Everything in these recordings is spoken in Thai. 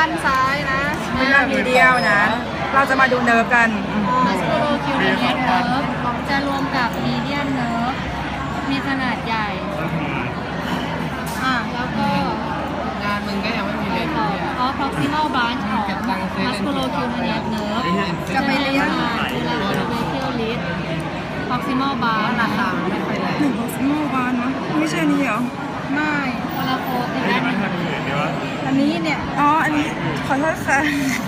ด้านซ้ายนะเป็นเรื่องมีเดียวนะ เราจะมาดูเนิร์ฟกันอืมมัสโคโลคิวเนียเนิร์ฟจะรวมกับมีเดียนเนิร์ฟมีขนาดใหญ่ อ่าแล้วก็งานมึงก็ยังไม่มีเลยต่อเพราะ proximal branch ของ muscular q u i n a t nerve จะไปเลี้ยงเวลา brachial lead proximal branch ราคาไม่ค่อยแรงหนึ่งของซิมโมบานมั้งไม่ใช่นี่เหรอ ไม่คนละโคอีกด้านหนึ่งอันนี้เนี่ยอ๋ออันนี้ขอโทษค่ะ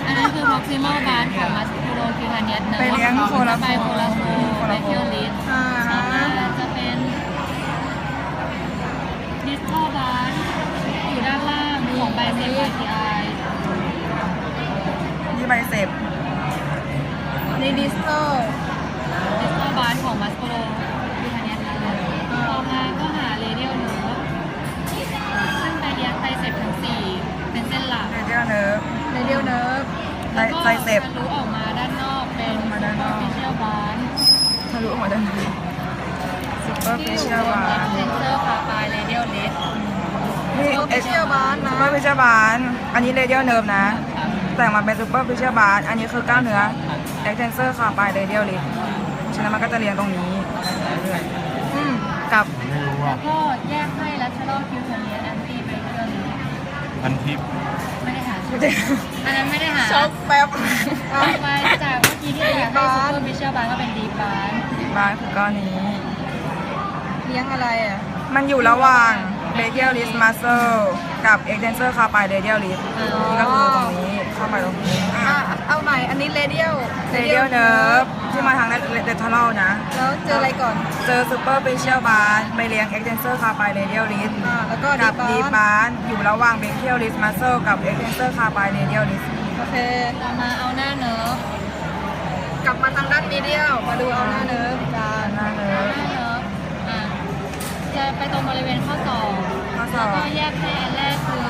อันนั้นคือ proximal branch ของ muscular q u i n a t nerve ไปเลี้ยงโคละโคไปโคละโคโคละโค brachial lead อ่าต่อมาจะเป็น distal branch อยู่ด้านล่างของ bicep brachii นี่ใบเสพนี่ดิสโต แล้วก็ไตรเสพทะลุออกมาด้านนอกเป็นออกมาด้านนอก superficial branch ทะลุออกมาด้านในซุปเปอร์ที่ฟิชอยู่เชอร์บบานน extensor carpi radial lid นี่โอเชียบานนะ ซุปเปอร์ฟิชเชอร์บานอันนี้เรเดียลเนิร์ฟนะ แต่งมาเป็นซุปเปอร์ฟิชเชอร์บานอันนี้คือกล้ามเนื้อเอ็กเทนเซอร์คาปายเรเดียลลิฉะนั้นมันก็จะเรียงตรงนี้เรื่อยอืมๆกับแล้วก็แยกให้ lateral cutaneous anti brachial lid พันทิปไม่ได้หาชื่อ อันนั้นไม่ได้หาช็อกแป๊บต่อไปจากเมื่อกี้ที่อยากให้ superficial branch ก็เป็น deep branch บานคือก้อนนี้ เลี้ยงอะไรอะ มันอยู่ระหว่าง radial list muscle กับ extensor carpi radial list นี่ก็คือตรงนี้เข้ามาตรงนี้ อ่าเอาใหม่ อันนี้เรเดียล radial nerve ที่มาทาง lateral นะ แล้วเจออะไรก่อน เจอ superficial band ไปเลี้ยง extensor carpi radial list อ่าแล้วก็กัดีบบา deep น band อยู่ระหว่าง brachial list muscle กับ extensor carpi radial list โอเคต่อมาเอาหน้าเนิร์ฟกลับมาทางด้านมีเดียลมาดูเอาหน้าเนิร์ฟกันหน้าเนิเอาร์ฟหน้าเนิร์ฟอะจะไปตรงบริเวณข้อศอกข้อศแล้อวกก็แยกให้อันแรกคือ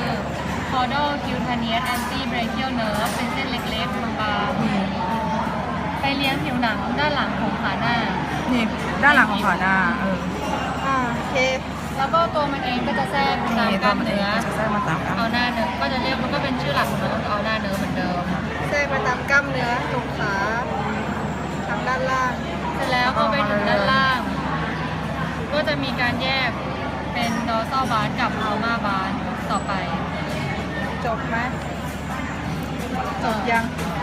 caudal cutaneous anti brachial nerve เป็นเส้น หนังด้านหลังของขาหน้า นี่ด้านหลังของขาหน้าเอออ่าโอเค แล้วก็ตัวมันเองก็จะแทรกตามนี่กตัล้าวมมันเองเนื้อก็จะแทรกมาตามกันเอาหน้าเนื้อก็จะเรียกมันก็เป็นชื่อหลักของมันก็คือเอาหน้าเนื้อเหมือนเดิม แทรกไปตามกล้ามเนื้อตรงขาทางด้านล่าง เสร็จแล้วพอไปถึงด้านล่าง ก็จะมีการแยกเป็นดอ r ซ a l บา n กับอัลมาบา n ต่อไปจบไหมจบยังเ